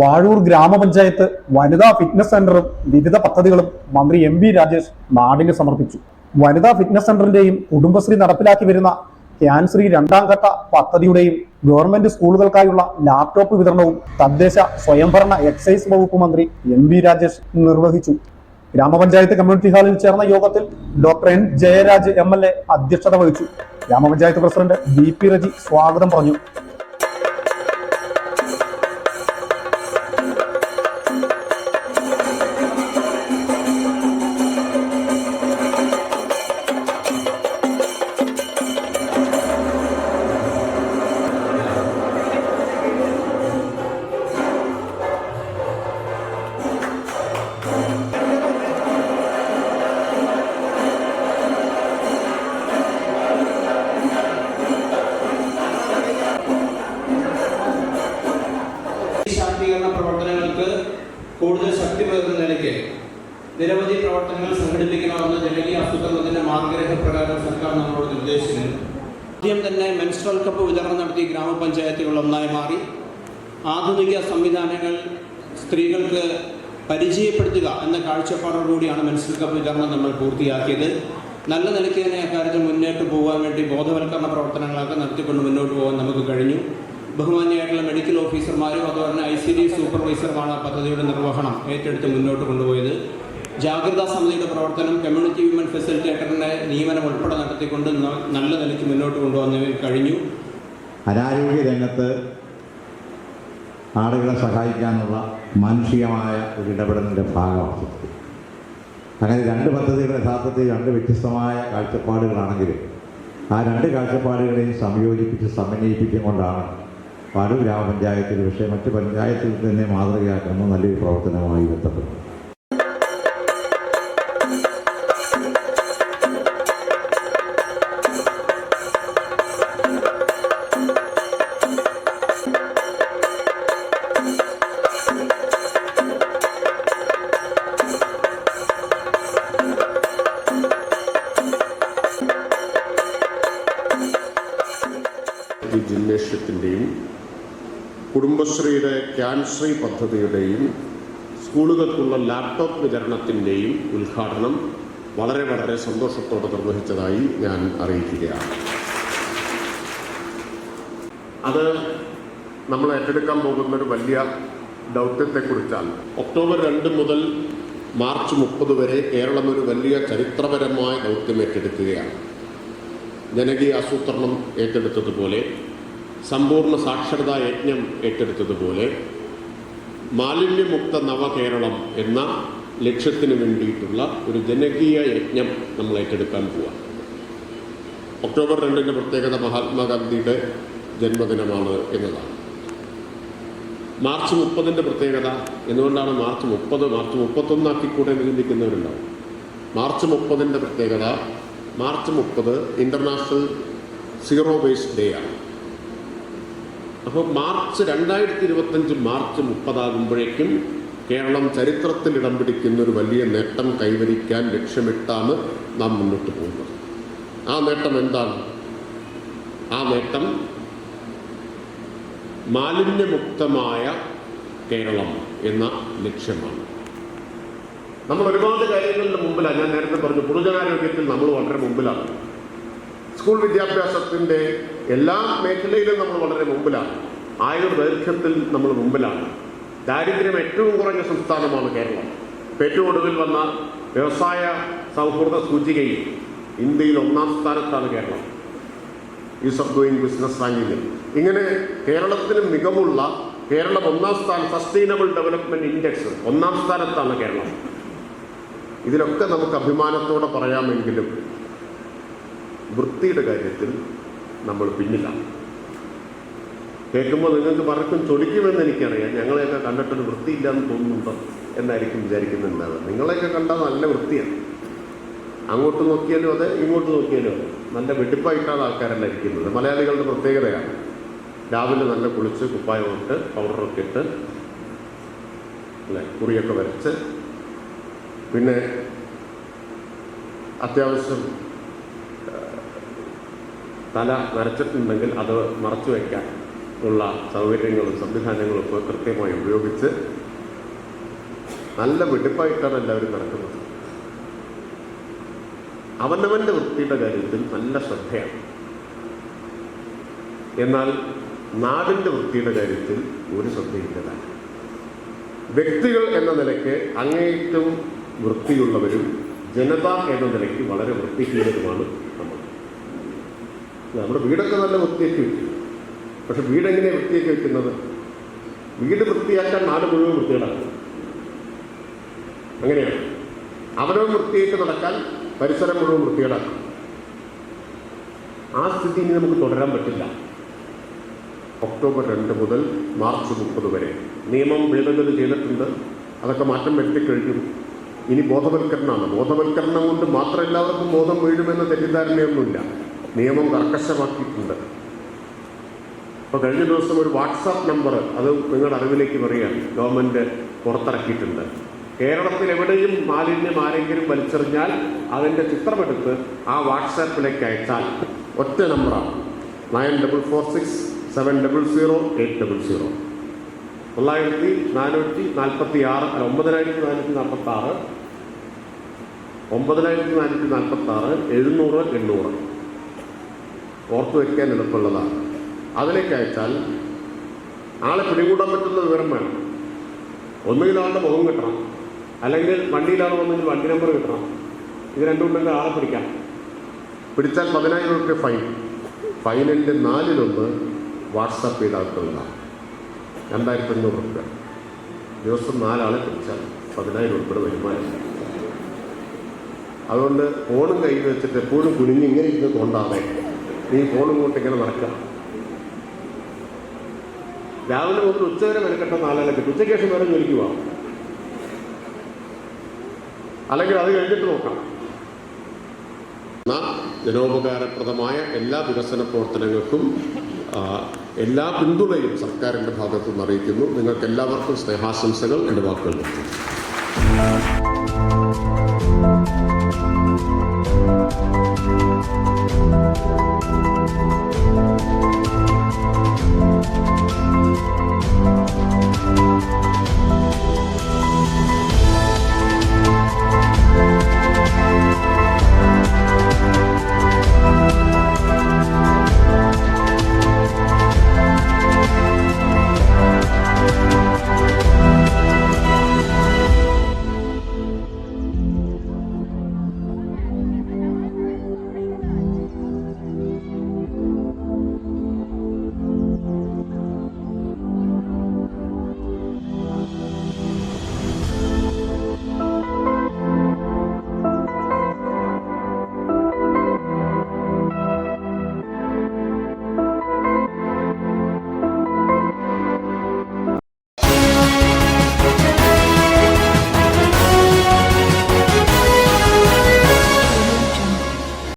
വാഴൂർ ഗ്രാമപഞ്ചായത്ത് വനിതാ ഫിറ്റ്നസ് സെന്ററും വിവിധ പദ്ധതികളും മന്ത്രി എം വി രാജേഷ് നാടിന് സമർപ്പിച്ചു. വനിതാ ഫിറ്റ്നസ് സെന്ററിന്റെയും കുടുംബശ്രീ നടപ്പിലാക്കി വരുന്ന ക്യാൻശ്രീ രണ്ടാം ഘട്ട പദ്ധതിയുടെയും ഗവൺമെന്റ് സ്കൂളുകൾക്കായുള്ള ലാപ്ടോപ്പ് വിതരണവും തദ്ദേശ സ്വയംഭരണ എക്സൈസ് വകുപ്പ് മന്ത്രി എം വി രാജേഷ് നിർവഹിച്ചു. ഗ്രാമപഞ്ചായത്ത് കമ്മ്യൂണിറ്റി ഹാളിൽ ചേർന്ന യോഗത്തിൽ doctor N Jayaraj M L A അധ്യക്ഷത വഹിച്ചു. ഗ്രാമപഞ്ചായത്ത് പ്രസിഡന്റ് ബി പി സ്വാഗതം പറഞ്ഞു. കൂടുതൽ ശക്തി പകർന്ന നിലയ്ക്ക് നിരവധി പ്രവർത്തനങ്ങൾ സംഘടിപ്പിക്കണമെന്ന് ജനകീയ ആസൂത്രണത്തിന്റെ മാർഗരേഖപ്രകാരം സർക്കാർ നമ്മളോട് നിർദ്ദേശിച്ചിരുന്നു. ആദ്യം തന്നെ മെൻസ്ട്രൽ കപ്പ് വിതരണം നടത്തി ഗ്രാമപഞ്ചായത്തുകൾ ഒന്നായി മാറി. ആധുനിക സംവിധാനങ്ങൾ സ്ത്രീകൾക്ക് പരിചയപ്പെടുത്തുക എന്ന കാഴ്ചപ്പാടോടുകൂടിയാണ് മെൻസ്ട്രൽ കപ്പ് വിതരണം നമ്മൾ പൂർത്തിയാക്കിയത്. നല്ല നിലയ്ക്ക് തന്നെ അക്കാര്യത്തിൽ മുന്നോട്ട് പോകാൻ വേണ്ടി ബോധവൽക്കരണ പ്രവർത്തനങ്ങളൊക്കെ നടത്തിക്കൊണ്ട് മുന്നോട്ട് പോകാൻ നമുക്ക് കഴിഞ്ഞു. ബഹുമാനിയായിട്ടുള്ള മെഡിക്കൽ ഓഫീസർമാരും അതുപോലെ തന്നെ ഐ സി ഡി സൂപ്പർവൈസറുമാണ് പദ്ധതിയുടെ നിർവഹണം ഏറ്റെടുത്ത് മുന്നോട്ട് കൊണ്ടുപോയത്. ജാഗ്രതാ സമിതിയുടെ പ്രവർത്തനം കമ്മ്യൂണിറ്റി വിമൻ ഫെസിലിറ്റേറ്ററിന്റെ നിയമനം ഉൾപ്പെടെ നടത്തിക്കൊണ്ട് നല്ല നിലയ്ക്ക് മുന്നോട്ട് കൊണ്ടുവന്നതിന് കഴിഞ്ഞു. അനാരോഗ്യ രംഗത്ത് ആളുകളെ സഹായിക്കാനുള്ള മാനുഷികമായ ഒരു ഇടപെടലിന്റെ ഭാഗമാണ് അങ്ങനെ രണ്ട് പദ്ധതികൾ യഥാർത്ഥത്തിൽ രണ്ട് വ്യത്യസ്തമായ കാഴ്ചപ്പാടുകളാണെങ്കിലും ആ രണ്ട് കാഴ്ചപ്പാടുകളെയും സംയോജിപ്പിച്ച് സമന്വയിപ്പിക്കും കൊണ്ടാണ് പാലൂർ ഗ്രാമപഞ്ചായത്തിൽ പക്ഷേ മറ്റ് പഞ്ചായത്തിൽ തന്നെ മാതൃകയാക്കുന്ന നല്ലൊരു പ്രവർത്തനമായി ബന്ധപ്പെട്ടു. ഈ ജിംനേഷ്യത്തിന്റെയും കുടുംബശ്രീയുടെ ക്യാൻശ്രീ പദ്ധതിയുടെയും സ്കൂളുകൾക്കുള്ള ലാപ്ടോപ്പ് വിതരണത്തിന്റെയും ഉദ്ഘാടനം വളരെ വളരെ സന്തോഷത്തോടെ നിർവഹിച്ചതായി ഞാൻ അറിയിക്കുകയാണ്. അത് നമ്മൾ ഏറ്റെടുക്കാൻ പോകുന്ന ഒരു വലിയ ദൗത്യത്തെക്കുറിച്ചാണ് ഒക്ടോബർ രണ്ട് മുതൽ മാർച്ച് മുപ്പത് വരെ കേരളം ഒരു വലിയ ചരിത്രപരമായ ദൗത്യം ഏറ്റെടുക്കുകയാണ്. ജനകീയ ആസൂത്രണം ഏറ്റെടുത്തതുപോലെ സമ്പൂർണ സാക്ഷരതാ യജ്ഞം ഏറ്റെടുത്തതുപോലെ മാലിന്യമുക്ത നവകേരളം എന്ന ലക്ഷ്യത്തിന് വേണ്ടിയിട്ടുള്ള ഒരു ജനകീയ യജ്ഞം നമ്മൾ ഏറ്റെടുക്കാൻ പോവാം. ഒക്ടോബർ രണ്ടിന്റെ പ്രത്യേകത മഹാത്മാഗാന്ധിയുടെ ജന്മദിനമാണ് എന്നതാണ്. മാർച്ച് മുപ്പതിന്റെ പ്രത്യേകത എന്തുകൊണ്ടാണ് മാർച്ച് മുപ്പത്? മാർച്ച് മുപ്പത്തൊന്നാക്കിക്കൂടെ എന്ന് ചിന്തിക്കുന്നവരുണ്ടാവും. മാർച്ച് മുപ്പതിന്റെ പ്രത്യേകത മാർച്ച് മുപ്പത് ഇന്റർനാഷണൽ സീറോ വേസ്റ്റ് ഡേ ആണ്. അപ്പോൾ മാർച്ച് രണ്ടായിരത്തി ഇരുപത്തഞ്ച് മാർച്ച് മുപ്പതാകുമ്പോഴേക്കും കേരളം ചരിത്രത്തിൽ ഇടം പിടിക്കുന്ന ഒരു വലിയ നേട്ടം കൈവരിക്കാൻ ലക്ഷ്യമിട്ടാണ് നാം മുന്നോട്ട് പോകുന്നത്. ആ നേട്ടം എന്താണ്? ആ നേട്ടം മാലിന്യമുക്തമായ കേരളം എന്ന ലക്ഷ്യമാണ്. നമ്മൾ ഒരുപാട് കാര്യങ്ങളുടെ മുമ്പിലാണ് ഞാൻ നേരത്തെ പറഞ്ഞു പൊതുജനാരോഗ്യത്തിൽ നമ്മൾ വളരെ മുമ്പിലാണ്. സ്കൂൾ വിദ്യാഭ്യാസത്തിന്റെ എല്ലാ മേഖലയിലും നമ്മൾ വളരെ മുമ്പിലാണ്. ആയുർദൈർഘ്യത്തിൽ നമ്മൾ മുമ്പിലാണ്. ദാരിദ്ര്യം ഏറ്റവും കുറഞ്ഞ സംസ്ഥാനമാണ് കേരളം. ഏറ്റവും ഒടുവിൽ വന്ന വ്യവസായ സൗഹൃദ സൂചികയിൽ ഇന്ത്യയിൽ ഒന്നാം സ്ഥാനത്താണ് Keralam. Ease of doing business റാങ്കിങ്ങിൽ ഇങ്ങനെ കേരളത്തിന് മികവുള്ള കേരളം ഒന്നാം സ്ഥാനം സസ്റ്റൈനബിൾ ഡെവലപ്മെന്റ് ഇൻഡെക്സ് ഒന്നാം സ്ഥാനത്താണ് കേരളം. ഇതിലൊക്കെ നമുക്ക് അഭിമാനത്തോടെ പറയാമെങ്കിലും വൃത്തിയുടെ കാര്യത്തിൽ നമ്മൾ പിന്നിലാണ് കേൾക്കുമ്പോൾ നിങ്ങൾക്ക് പലർക്കും ചൊലിക്കുമെന്ന് എനിക്കറിയാം. ഞങ്ങളെയൊക്കെ കണ്ടിട്ടൊരു വൃത്തിയില്ലാന്ന് തോന്നുന്നുണ്ടോ എന്നായിരിക്കും വിചാരിക്കുന്നുണ്ടാവുക. നിങ്ങളെയൊക്കെ കണ്ടാൽ നല്ല വൃത്തിയാണ്. അങ്ങോട്ട് നോക്കിയാലും അതെ ഇങ്ങോട്ട് നോക്കിയാലും അതെ. നല്ല വെടിപ്പായിട്ടാണ് ആൾക്കാരെല്ലാം ഇരിക്കുന്നത്. മലയാളികളുടെ പ്രത്യേകതയാണ്. രാവിലെ നല്ല കുളിച്ച് കുപ്പായമൊക്കെ പൗഡറൊക്കെ ഇട്ട് അല്ലേ കുറിയൊക്കെ വരച്ച്. പിന്നെ അത്യാവശ്യം തല നരച്ചിട്ടുണ്ടെങ്കിൽ അത് മറച്ചു വയ്ക്കാൻ ഉള്ള സൗകര്യങ്ങളും സംവിധാനങ്ങളും ഒക്കെ കൃത്യമായി ഉപയോഗിച്ച് നല്ല വെടിപ്പായിട്ടാണ് എല്ലാവരും നടക്കുന്നത്. അവനവന്റെ വൃത്തിയുടെ കാര്യത്തിൽ നല്ല ശ്രദ്ധയാണ്. എന്നാൽ നാടിന്റെ വൃത്തിയുടെ കാര്യത്തിൽ ഒരു ശ്രദ്ധയില്ലതാണ്. വ്യക്തികൾ എന്ന നിലയ്ക്ക് അങ്ങേയറ്റം വൃത്തിയുള്ളവരും ജനത എന്ന നിലയ്ക്ക് വളരെ വൃത്തിഹീനരുമാണ് നമ്മുടെ വീടൊക്കെ നല്ല വൃത്തിയാക്കി വെക്കും പക്ഷെ വീടെങ്ങനെ വൃത്തിയാക്കി വെക്കുന്നത്? വീട് വൃത്തിയാക്കാൻ നാട് മുഴുവൻ വൃത്തികേടാക്കും അങ്ങനെയാണ് അവനവൻ വൃത്തിയായിട്ട് നടക്കാൻ പരിസരം മുഴുവൻ വൃത്തികേടാക്കും ആ സ്ഥിതി ഇനി നമുക്ക് തുടരാൻ പറ്റില്ല. ഒക്ടോബർ രണ്ട് മുതൽ മാർച്ച് മുപ്പത് വരെ. നിയമം ഭേദഗതി ചെയ്തിട്ടുണ്ട്. അതൊക്കെ മാറ്റം വരുത്തിക്കഴിഞ്ഞു ഇനി ബോധവൽക്കരണമാണ്. ബോധവൽക്കരണം കൊണ്ട് മാത്രം എല്ലാവർക്കും ബോധം വീഴുമെന്ന തെറ്റിദ്ധാരണയൊന്നുമില്ല. നിയമം കർക്കശമാക്കിയിട്ടുണ്ട്. ഇപ്പോൾ കഴിഞ്ഞ ദിവസം ഒരു വാട്സാപ്പ് നമ്പർ അത് നിങ്ങളുടെ അറിവിലേക്ക് പറയുകയാണ്. ഗവൺമെന്റ് പുറത്തിറക്കിയിട്ടുണ്ട്. കേരളത്തിൽ എവിടെയും മാലിന്യം ആരെങ്കിലും വലിച്ചെറിഞ്ഞാൽ അതിന്റെ ചിത്രമെടുത്ത് ആ വാട്സാപ്പിലേക്ക് അയച്ചാൽ ഒറ്റ നമ്പറാണ്. Nine double four six seven double zero eight double zero. തൊള്ളായിരത്തി നാനൂറ്റി നാൽപ്പത്തി ആറ് അല്ല ഒമ്പതിനായിരത്തി നാനൂറ്റി നാൽപ്പത്തി ആറ് ഒമ്പതിനായിരത്തി നാനൂറ്റി നാൽപ്പത്തി ആറ് എഴുന്നൂറ് എണ്ണൂറ്. ഓർത്തു വയ്ക്കാൻ എളുപ്പമുള്ളതാണ്. അതിലേക്ക് അയച്ചാൽ ആളെ പിടികൂടാൻ പറ്റുന്ന വിവരം വേണം. ഒന്നുകിൽ ആളുടെ മുഖം കിട്ടണം. അല്ലെങ്കിൽ വണ്ടിയിലാണ് വന്നെങ്കിൽ വണ്ടി നമ്പർ കിട്ടണം. ഇത് രണ്ടും ഉണ്ടെങ്കിൽ ആളെ പിടിക്കാം. പിടിച്ചാൽ പതിനായിരം രൂപ ഫൈൻ ഫൈനിന്റെ നാലിലൊന്ന് വാട്സാപ്പ് ഈടാക്കുന്നതാണ് രണ്ടായിരത്തി അഞ്ഞൂറ് റുപ്യ. ദിവസം നാലാളെ പിടിച്ചാൽ പതിനായിരം റുപ്യയുടെ വരുമാനം. അതുകൊണ്ട് ഫോണും കയ്യിൽ വെച്ചിട്ട് എപ്പോഴും കുനിഞ്ഞ് ഇങ്ങനെ ഇരുന്ന് തോണ്ടാതെ നീ ഫോണും ഇങ്ങോട്ട് ഇങ്ങനെ നടക്കുക. രാവിലെ മുതൽ ഉച്ചവരെ മെനക്കെട്ട നാലാളെ കിട്ടും. ഉച്ചയ്ക്ക് ശേഷം വേറെ ജോലിക്ക് പോവാം. അല്ലെങ്കിൽ അത് കഴിഞ്ഞിട്ട് നോക്കാം. എന്നാൽ ജനോപകാരപ്രദമായ എല്ലാ വികസന പ്രവർത്തനങ്ങൾക്കും എല്ലാ പിന്തുണയും സർക്കാരിന്റെ ഭാഗത്തു നിന്ന് അറിയിക്കുന്നു. നിങ്ങൾക്ക് എല്ലാവർക്കും സ്നേഹാശംസകൾ എന്റെ വാക്കുകൾ Thank